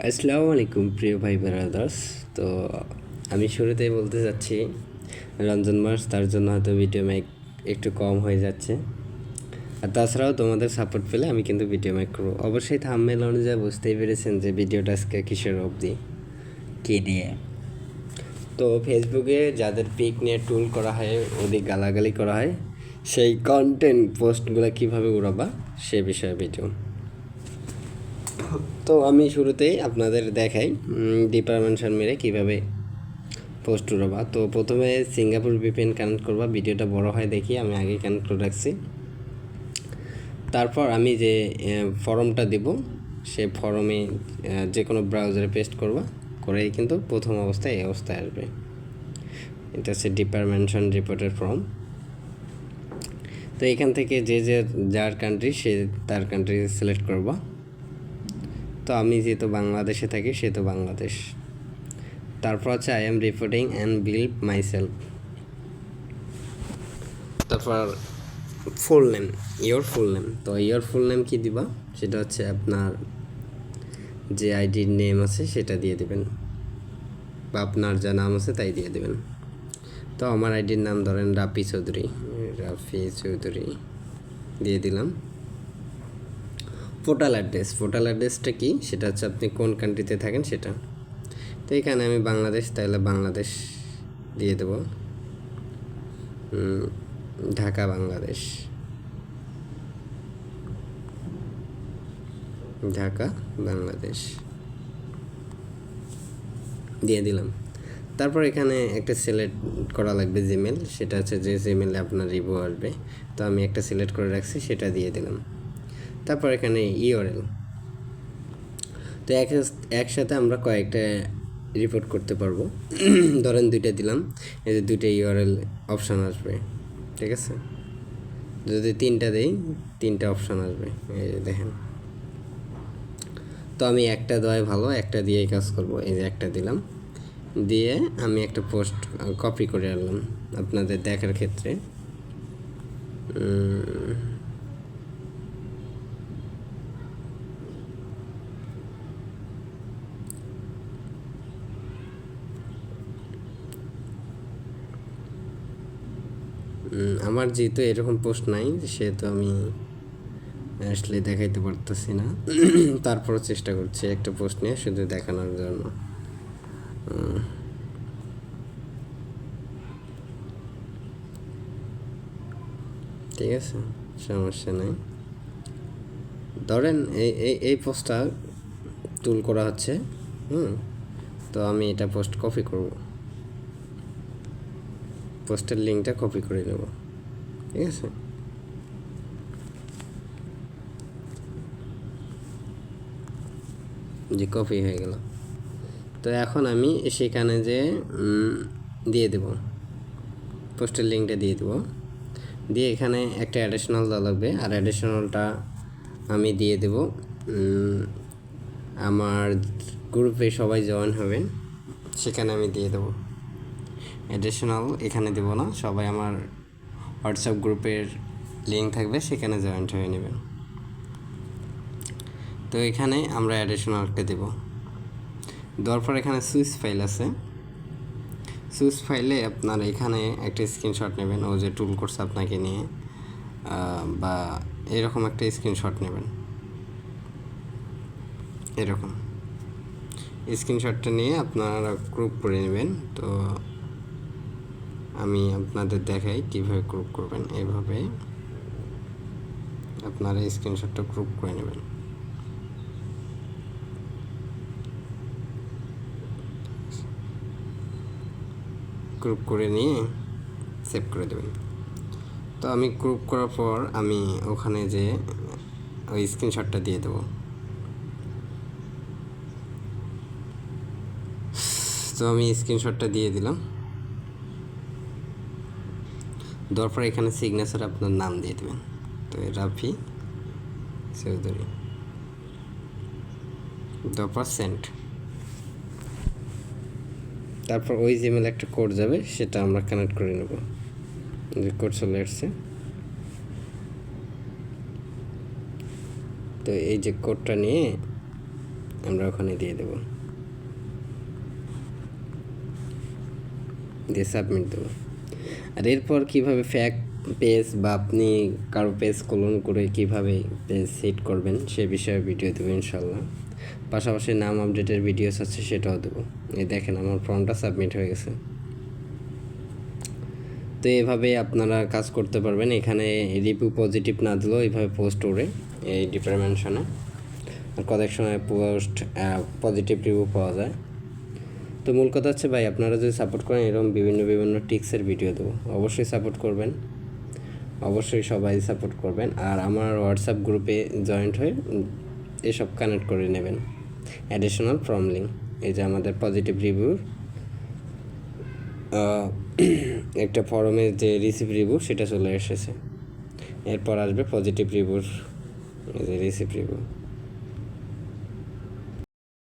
আসসালামু আলাইকুম প্রিয় ভাই ব্রাদার্স তো আমি শুরুতেই বলতে যাচ্ছি রঞ্জন মাস তার জন্য হয়তো ভিডিও মাইক একটু কম হয়ে যাচ্ছে। আর তাছাড়াও তোমাদের সাপোর্ট পেলে আমি কিন্তু ভিডিও মাইক করব। অবশ্যই থামমেল অনুযায়ী বুঝতেই পেরেছেন যে ভিডিওটা আজকে কিসের অবধি? কী নিয়ে তো ফেসবুকে যাদের পিক নিয়ে টুল করা হয় ওদের গালাগালি করা হয় সেই কন্টেন্ট পোস্টগুলো কীভাবে উড়াবা সে বিষয়ে ভিডিও তো আমি শুরুতেই আপনাদের দেখাই ডিপারমেনশন মেরে কীভাবে পোস্ট উড়াবা। তো প্রথমে সিঙ্গাপুর ভিপিএন কানেক্ট করবা, ভিডিওটা বড় হয় দেখি, আমি আগে কানেক্ট করে রাখছি। তারপর আমি যে ফর্মটা দেব, সে ফর্মে যে কোনো ব্রাউজারে পেস্ট করবা, করেই কিন্তু প্রথম অবস্থায় এই অবস্থায় আসবে। এটা হচ্ছে ডিপারমেনশন রিপোর্টের ফর্ম তো এখান থেকে যে যে, যার কান্ট্রি সে তার কান্ট্রি সিলেক্ট করবা। তো আমি যেহেতু বাংলাদেশে থাকি, সে তো বাংলাদেশ। তারপর হচ্ছে I am reporting and build myself তারপর full name your full name তো ইয়োর ফুল নেম কী দিবা? সেটা হচ্ছে আপনার যে আইডির নেম আছে, সেটা দিয়ে দেবেন। বা আপনার যা নাম আছে, তাই দিয়ে দেবেন। তো আমার আইডির নাম ধরেন রাফি চৌধুরী রাফি চৌধুরী। দিয়ে দিলাম। পোর্টাল অ্যাড্রেস পোর্টাল অ্যাড্রেসটা কি? সেটা হচ্ছে আপনি কোন কান্ট্রিতে থাকেন সেটা। তো এখানে আমি বাংলাদেশ, তাহলে বাংলাদেশ দিয়ে দেব। ঢাকা, বাংলাদেশ। ঢাকা, বাংলাদেশ। দিয়ে দিলাম। তারপর এখানে একটা সিলেক্ট করা লাগবে জিমেল সেটা হচ্ছে যে জিমেলে আপনার রিভিউ আসবে। তো আমি একটা সিলেক্ট করে রাখছি, সেটা দিয়ে দিলাম। তারপর এখানে ইওরেল তো এক একসাথে আমরা কয়েকটা রিপোর্ট করতে পারব। ধরেন দুইটা দিলাম, এই যে দুইটা ইউআরএল অপশান আসবে, ঠিক আছে? যদি তিনটা দিই, তিনটা অপশান আসবে, এই যে দেখেন। তো আমি একটা দেওয়াই ভালো, একটা দিয়েই কাজ করব, এই যে একটা দিলাম। দিয়ে আমি একটা পোস্ট কপি করে আনলাম আপনাদের দেখার ক্ষেত্রে। আমার যেহেতু এরকম পোস্ট নাই, সেহেতু আমি আসলে দেখাইতে পারতেছি না। তারপরও চেষ্টা করছি একটা পোস্ট নিয়ে, শুধু দেখানোর জন্য। ঠিক আছে, সমস্যা নেই। ধরেন এই এই এই পোস্টটা টুল করা হচ্ছে, হুম, তো আমি এটা পোস্ট কপি করব। পোস্টের লিঙ্কটা কপি করে নেব। ঠিক আছে? যে কপি হয়ে গেল। তো এখন আমি সেখানে যে দিয়ে দেব। পোস্টের লিঙ্কটা দিয়ে দেব। দিয়ে এখানে একটা অ্যাডিশনাল দেওয়া লাগবে। আর অ্যাডিশনালটা আমি দিয়ে দেব। আমার গ্রুপে সবাই জয়েন হবেন সেখানে আমি দিয়ে দেবো। অ্যাডিশনাল এখানে দেব না। সবাই আমার হোয়াটসঅ্যাপ গ্রুপের লিঙ্ক থাকবে, সেখানে জয়েন্ট হয়ে নেবেন। তো এখানে আমরা অ্যাডিশনালটা দেব। দেওয়ার পর এখানে সুইচ ফাইল আছে। সুইচ ফাইলে আপনার এখানে একটা স্ক্রিনশট নেবেন, ও যে টুল করছে আপনাকে নিয়ে বা এরকম একটা স্ক্রিনশট নেবেন। এরকম। স্ক্রিনশটটা নিয়ে আপনারা গ্রুপ করে নেবেন। তো আমি আপনাদের দেখাই কীভাবে গ্রুপ করবেন। এভাবে আপনারা স্ক্রিনশটটা গ্রুপ করে নেবেন। গ্রুপ করে নিয়ে সেভ করে দেবেন। তো আমি গ্রুপ করার পর আমি ওখানে যে ওই স্ক্রিনশটটা দিয়ে দেবো। তো আমি স্ক্রিনশটটা দিয়ে দিলাম। দেওয়ার পর এখানে সিগনেচার আপনার নাম দিয়ে দেবেন। তো রাফি চৌধুরী। দেওয়ার সেন্ট তারপর ওই জিমেল একটা কোড যাবে, সেটা আমরা কানেক্ট করে নেব। যে কোড চলে আসছে। তো এই যে কোডটা নিয়ে আমরা ওখানে দিয়ে দেবো। দিয়ে সাবমিট দেবো। আর এরপর কীভাবে ফ্যাক পেজ বা আপনি কারও পেজ কলন করে কীভাবে পেজ সেট করবেন, সে বিষয়ে ভিডিও দেবো ইনশাল্লাহ। পাশাপাশি নাম আপডেটের ভিডিওস আছে, সেটাও দেবো। এই দেখেন আমার ফর্মটা সাবমিট হয়ে গেছে। তো এভাবে আপনারা কাজ করতে পারবেন। এখানে রিভিউ পজিটিভ না দিলেও এইভাবে পোস্ট করে এই ডিপারমেনশনে আর কয়েক সময় পোস্ট পজিটিভ রিভিউ পাওয়া যায়। তো মূল কথা হচ্ছে ভাই, আপনারা যদি সাপোর্ট করেন, এরকম বিভিন্ন বিভিন্ন টিক্সের ভিডিও দেবো। অবশ্যই সাপোর্ট করবেন। অবশ্যই সবাই সাপোর্ট করবেন। আর আমার হোয়াটসঅ্যাপ গ্রুপে জয়েন্ট হয়ে এসব কানেক্ট করে নেবেন। অ্যাডিশনাল ফর্ম লিঙ্ক এই যে আমাদের পজিটিভ রিভিউর একটা ফর্মের যে রিসিভ রিভিউ সেটা চলে এসেছে। এরপর আসবে পজিটিভ রিভিউর এই যে রিসিভ রিভিউ